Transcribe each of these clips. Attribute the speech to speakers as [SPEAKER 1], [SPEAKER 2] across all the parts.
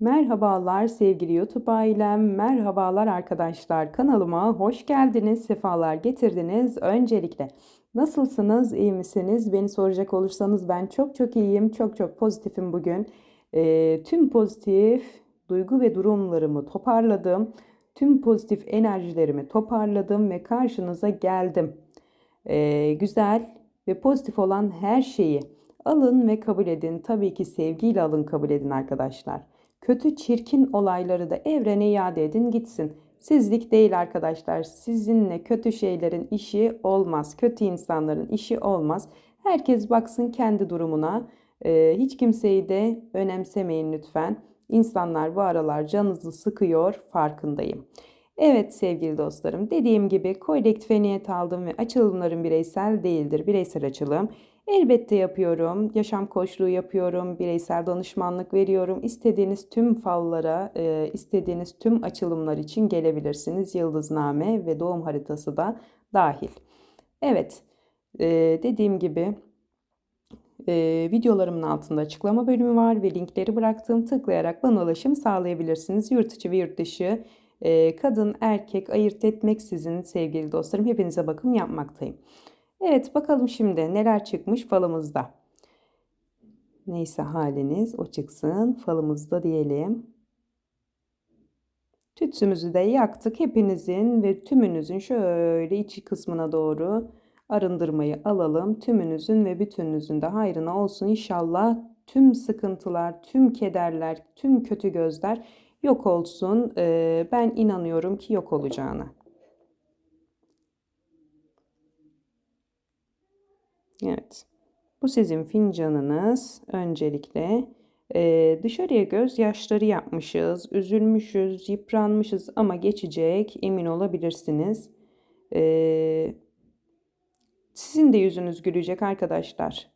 [SPEAKER 1] Merhabalar sevgili YouTube ailem, merhabalar arkadaşlar. Kanalıma hoş geldiniz, sefalar getirdiniz. Öncelikle nasılsınız, iyi misiniz? Beni soracak olursanız ben çok çok iyiyim, çok çok pozitifim bugün. Ee, tüm pozitif duygu ve durumlarımı toparladım. Tüm pozitif enerjilerimi toparladım ve karşınıza geldim. Ee, güzel ve pozitif olan her şeyi alın ve kabul edin. Tabii ki sevgiyle alın kabul edin arkadaşlar. Kötü çirkin olayları da evrene iade edin gitsin. Sizlik değil arkadaşlar. Sizinle kötü şeylerin işi olmaz. Kötü insanların işi olmaz. Herkes baksın kendi durumuna. Ee, hiç kimseyi de önemsemeyin lütfen. İnsanlar bu aralar canınızı sıkıyor farkındayım. Evet sevgili dostlarım dediğim gibi kolektife niyet aldım ve açılımlarım bireysel değildir. Bireysel açılım. Elbette yapıyorum. Yaşam koçluğu yapıyorum. Bireysel danışmanlık veriyorum. İstediğiniz tüm fallara, e, istediğiniz tüm açılımlar için gelebilirsiniz. Yıldızname ve doğum haritası da dahil. Evet, e, dediğim gibi e, videolarımın altında açıklama bölümü var ve linkleri bıraktım. Tıklayarak bana ulaşım sağlayabilirsiniz. Yurt içi ve yurt dışı kadın, erkek ayırt etmeksizin sevgili dostlarım hepinize bakım yapmaktayım. Evet bakalım şimdi neler çıkmış falımızda. Neyse haliniz o çıksın falımızda diyelim. Tütsümüzü de yaktık. Hepinizin ve tümünüzün şöyle içi kısmına doğru arındırmayı alalım. Tümünüzün ve bütününüzün de hayrına olsun inşallah. Tüm sıkıntılar, tüm kederler, tüm kötü gözler yok olsun. Ben inanıyorum ki yok olacağına. Evet. Bu sizin fincanınız. Öncelikle ee, dışarıya gözyaşları yapmışız, üzülmüşüz, yıpranmışız ama geçecek emin olabilirsiniz. Ee, sizin de yüzünüz gülecek arkadaşlar.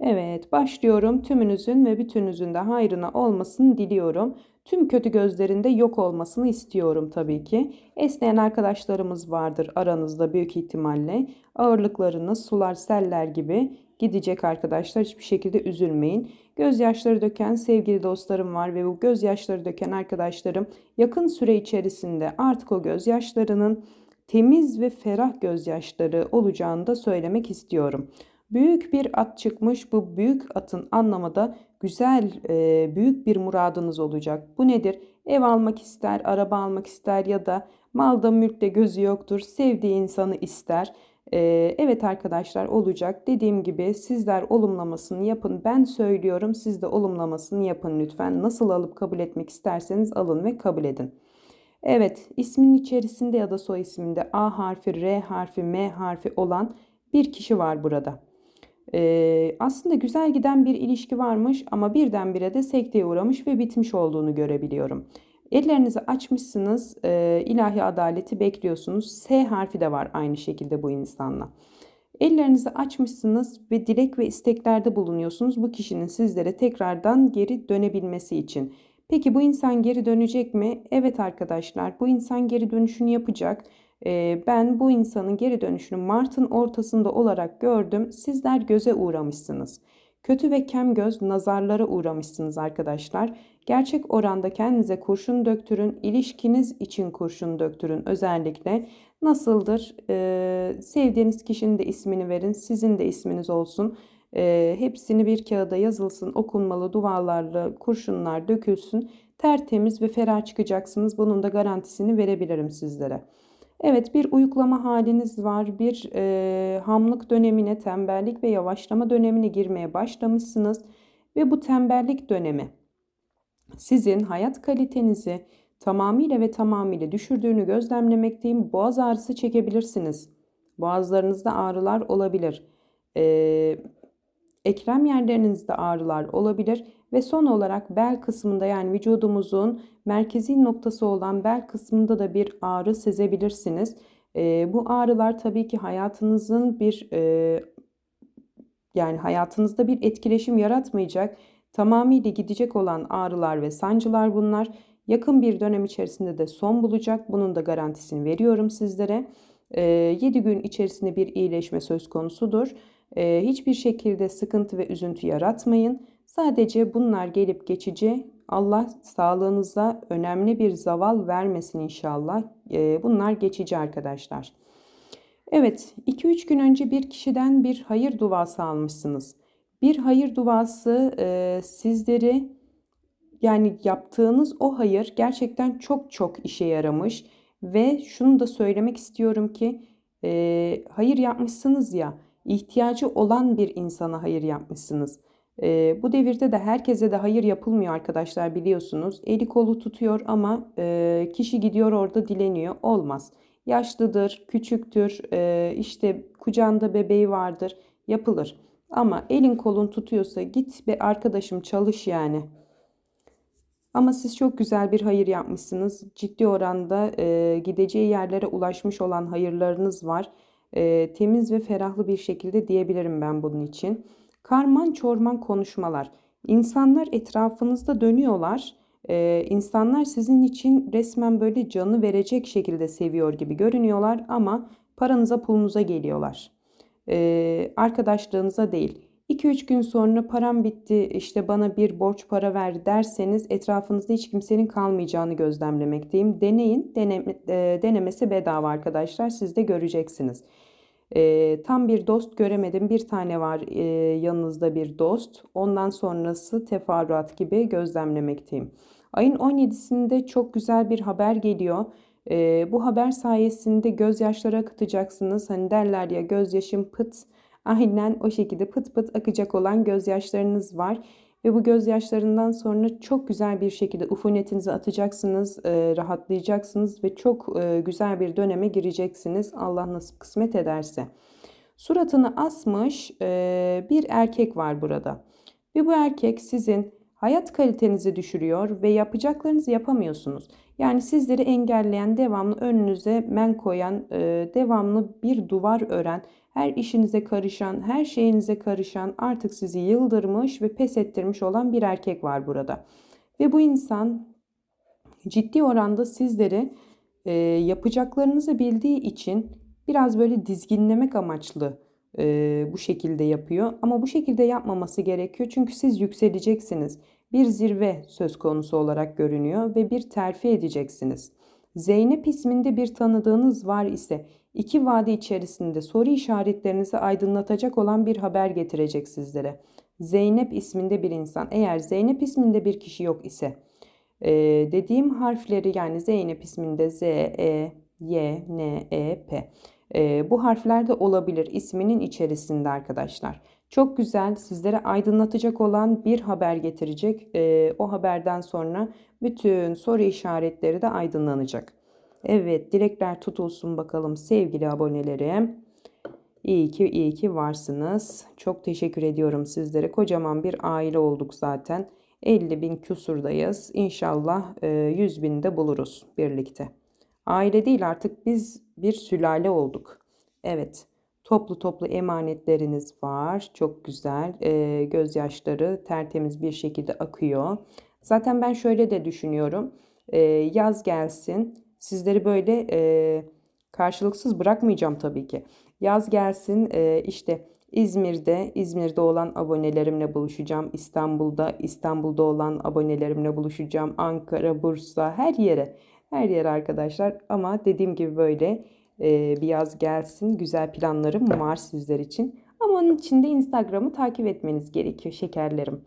[SPEAKER 1] Evet başlıyorum. Tümünüzün ve bütününüzün de hayrına olmasını diliyorum. Tüm kötü gözlerinde yok olmasını istiyorum tabii ki. Esneyen arkadaşlarımız vardır aranızda büyük ihtimalle. Ağırlıklarınız sular seller gibi gidecek arkadaşlar. Hiçbir şekilde üzülmeyin. Gözyaşları döken sevgili dostlarım var ve bu gözyaşları döken arkadaşlarım yakın süre içerisinde artık o gözyaşlarının temiz ve ferah gözyaşları olacağını da söylemek istiyorum. Büyük bir at çıkmış. Bu büyük atın anlamı da güzel, e, büyük bir muradınız olacak. Bu nedir? Ev almak ister, araba almak ister ya da malda mülkte gözü yoktur. Sevdiği insanı ister. E, evet arkadaşlar olacak. Dediğim gibi sizler olumlamasını yapın. Ben söylüyorum siz de olumlamasını yapın lütfen. Nasıl alıp kabul etmek isterseniz alın ve kabul edin. Evet ismin içerisinde ya da soy isminde A harfi, R harfi, M harfi olan bir kişi var burada. Ee, aslında güzel giden bir ilişki varmış ama birdenbire de sekteye uğramış ve bitmiş olduğunu görebiliyorum. Ellerinizi açmışsınız, e, ilahi adaleti bekliyorsunuz. S harfi de var aynı şekilde bu insanla. Ellerinizi açmışsınız ve dilek ve isteklerde bulunuyorsunuz bu kişinin sizlere tekrardan geri dönebilmesi için. Peki bu insan geri dönecek mi? Evet arkadaşlar bu insan geri dönüşünü yapacak. Ee, ben bu insanın geri dönüşünü Mart'ın ortasında olarak gördüm. Sizler göze uğramışsınız. Kötü ve kem göz nazarlara uğramışsınız arkadaşlar. Gerçek oranda kendinize kurşun döktürün. İlişkiniz için kurşun döktürün özellikle. Nasıldır? Ee, sevdiğiniz kişinin de ismini verin. Sizin de isminiz olsun. Ee, hepsini bir kağıda yazılsın. Okunmalı duvarlarla kurşunlar dökülsün. Tertemiz ve ferah çıkacaksınız. Bunun da garantisini verebilirim sizlere. Evet bir uyuklama haliniz var. Bir e, hamlık dönemine, tembellik ve yavaşlama dönemine girmeye başlamışsınız. Ve bu tembellik dönemi sizin hayat kalitenizi tamamıyla ve tamamıyla düşürdüğünü gözlemlemekteyim. Boğaz ağrısı çekebilirsiniz. Boğazlarınızda ağrılar olabilir. Ee, ekrem yerlerinizde ağrılar olabilir ve son olarak bel kısmında yani vücudumuzun merkezi noktası olan bel kısmında da bir ağrı sezebilirsiniz. E, bu ağrılar tabii ki hayatınızın bir e, yani hayatınızda bir etkileşim yaratmayacak. Tamamıyla gidecek olan ağrılar ve sancılar bunlar. Yakın bir dönem içerisinde de son bulacak. Bunun da garantisini veriyorum sizlere. E, 7 gün içerisinde bir iyileşme söz konusudur. E, hiçbir şekilde sıkıntı ve üzüntü yaratmayın. Sadece bunlar gelip geçici. Allah sağlığınıza önemli bir zaval vermesin inşallah. Ee, bunlar geçici arkadaşlar. Evet, 2-3 gün önce bir kişiden bir hayır duası almışsınız. Bir hayır duası e, sizleri yani yaptığınız o hayır gerçekten çok çok işe yaramış ve şunu da söylemek istiyorum ki e, hayır yapmışsınız ya ihtiyacı olan bir insana hayır yapmışsınız. E, bu devirde de herkese de hayır yapılmıyor arkadaşlar biliyorsunuz. Eli kolu tutuyor ama e, kişi gidiyor orada dileniyor. Olmaz. Yaşlıdır, küçüktür, e, işte kucağında bebeği vardır yapılır. Ama elin kolun tutuyorsa git be arkadaşım çalış yani. Ama siz çok güzel bir hayır yapmışsınız. Ciddi oranda e, gideceği yerlere ulaşmış olan hayırlarınız var. E, temiz ve ferahlı bir şekilde diyebilirim ben bunun için. Karman çorman konuşmalar. İnsanlar etrafınızda dönüyorlar. E, insanlar sizin için resmen böyle canı verecek şekilde seviyor gibi görünüyorlar ama paranıza pulunuza geliyorlar. E, arkadaşlığınıza değil. 2-3 gün sonra param bitti işte bana bir borç para ver derseniz etrafınızda hiç kimsenin kalmayacağını gözlemlemekteyim. Deneyin. Deneme, e, denemesi bedava arkadaşlar. Siz de göreceksiniz. E, tam bir dost göremedim. Bir tane var e, yanınızda bir dost. Ondan sonrası teferruat gibi gözlemlemekteyim. Ayın 17'sinde çok güzel bir haber geliyor. E, bu haber sayesinde gözyaşları akıtacaksınız. Hani derler ya gözyaşım pıt Aynen o şekilde pıt pıt akacak olan gözyaşlarınız var. Ve bu gözyaşlarından sonra çok güzel bir şekilde ufunetinizi atacaksınız, e, rahatlayacaksınız ve çok e, güzel bir döneme gireceksiniz. Allah nasip kısmet ederse. Suratını asmış e, bir erkek var burada. Ve bu erkek sizin hayat kalitenizi düşürüyor ve yapacaklarınızı yapamıyorsunuz. Yani sizleri engelleyen, devamlı önünüze men koyan, e, devamlı bir duvar ören, her işinize karışan, her şeyinize karışan, artık sizi yıldırmış ve pes ettirmiş olan bir erkek var burada. Ve bu insan ciddi oranda sizleri e, yapacaklarınızı bildiği için biraz böyle dizginlemek amaçlı e, bu şekilde yapıyor. Ama bu şekilde yapmaması gerekiyor çünkü siz yükseleceksiniz. Bir zirve söz konusu olarak görünüyor ve bir terfi edeceksiniz. Zeynep isminde bir tanıdığınız var ise iki vade içerisinde soru işaretlerinizi aydınlatacak olan bir haber getirecek sizlere. Zeynep isminde bir insan. Eğer Zeynep isminde bir kişi yok ise e, dediğim harfleri yani Zeynep isminde Z, E, Y, N, E, P. E, bu harfler de olabilir isminin içerisinde arkadaşlar. Çok güzel sizlere aydınlatacak olan bir haber getirecek. E, o haberden sonra bütün soru işaretleri de aydınlanacak. Evet dilekler tutulsun bakalım sevgili abonelerim. İyi ki iyi ki varsınız. Çok teşekkür ediyorum sizlere. Kocaman bir aile olduk zaten. 50 bin küsurdayız. İnşallah 100 e, bin de buluruz birlikte. Aile değil artık biz bir sülale olduk. Evet. Toplu toplu emanetleriniz var. Çok güzel. E, gözyaşları tertemiz bir şekilde akıyor. Zaten ben şöyle de düşünüyorum. E, yaz gelsin. Sizleri böyle e, karşılıksız bırakmayacağım tabii ki. Yaz gelsin e, işte İzmir'de, İzmir'de olan abonelerimle buluşacağım. İstanbul'da, İstanbul'da olan abonelerimle buluşacağım. Ankara, Bursa, her yere. Her yere arkadaşlar. Ama dediğim gibi böyle e, bir yaz gelsin. Güzel planlarım var sizler için. Ama onun için de Instagram'ı takip etmeniz gerekiyor şekerlerim.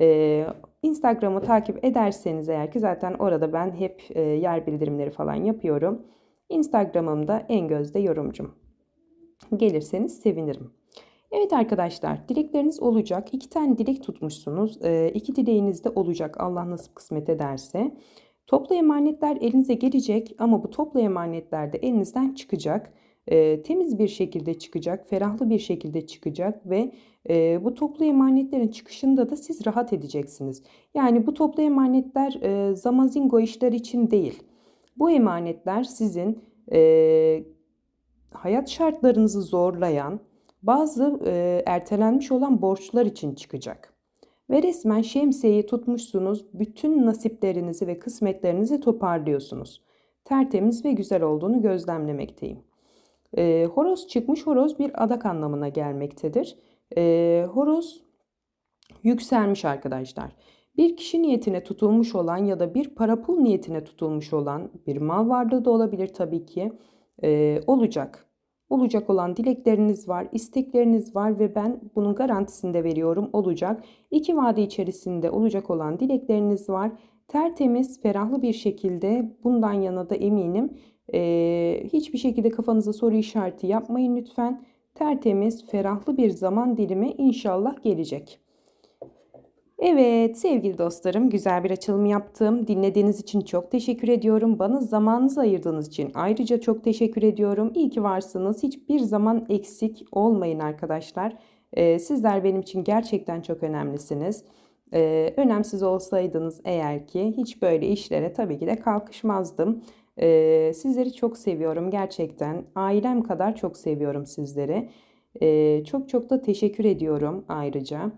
[SPEAKER 1] Ee, Instagram'ı takip ederseniz eğer ki zaten orada ben hep e, yer bildirimleri falan yapıyorum. Instagram'ımda en gözde yorumcum. Gelirseniz sevinirim. Evet arkadaşlar dilekleriniz olacak. İki tane dilek tutmuşsunuz. E, iki dileğiniz de olacak Allah nasip kısmet ederse. Toplu emanetler elinize gelecek ama bu toplu emanetler de elinizden çıkacak. E, temiz bir şekilde çıkacak, ferahlı bir şekilde çıkacak ve e, bu toplu emanetlerin çıkışında da siz rahat edeceksiniz. Yani bu toplu emanetler e, zamazingo işler için değil. Bu emanetler sizin e, hayat şartlarınızı zorlayan bazı e, ertelenmiş olan borçlar için çıkacak. Ve resmen şemsiyeyi tutmuşsunuz, bütün nasiplerinizi ve kısmetlerinizi toparlıyorsunuz. Tertemiz ve güzel olduğunu gözlemlemekteyim. E, horoz çıkmış horoz bir adak anlamına gelmektedir. E, horoz yükselmiş arkadaşlar. Bir kişi niyetine tutulmuş olan ya da bir para pul niyetine tutulmuş olan bir mal varlığı da olabilir tabii ki. Ee, olacak. Olacak olan dilekleriniz var, istekleriniz var ve ben bunun garantisini de veriyorum olacak. İki vade içerisinde olacak olan dilekleriniz var. Tertemiz, ferahlı bir şekilde bundan yana da eminim. Ee, hiçbir şekilde kafanıza soru işareti yapmayın lütfen. Tertemiz, ferahlı bir zaman dilimi inşallah gelecek. Evet sevgili dostlarım güzel bir açılım yaptım. Dinlediğiniz için çok teşekkür ediyorum. Bana zamanınızı ayırdığınız için ayrıca çok teşekkür ediyorum. İyi ki varsınız. Hiçbir zaman eksik olmayın arkadaşlar. Ee, sizler benim için gerçekten çok önemlisiniz. Ee, önemsiz olsaydınız eğer ki hiç böyle işlere tabii ki de kalkışmazdım. Ee, sizleri çok seviyorum gerçekten. Ailem kadar çok seviyorum sizleri. Ee, çok çok da teşekkür ediyorum ayrıca.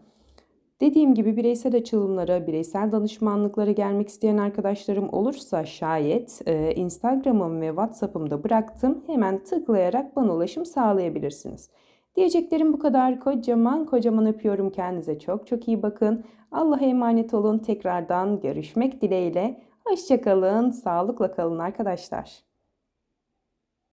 [SPEAKER 1] Dediğim gibi bireysel açılımlara, bireysel danışmanlıklara gelmek isteyen arkadaşlarım olursa şayet e, Instagram'ım ve WhatsApp'ımda bıraktım. Hemen tıklayarak bana ulaşım sağlayabilirsiniz. Diyeceklerim bu kadar. Kocaman kocaman öpüyorum. Kendinize çok çok iyi bakın. Allah'a emanet olun. Tekrardan görüşmek dileğiyle. Hoşçakalın. Sağlıkla kalın arkadaşlar.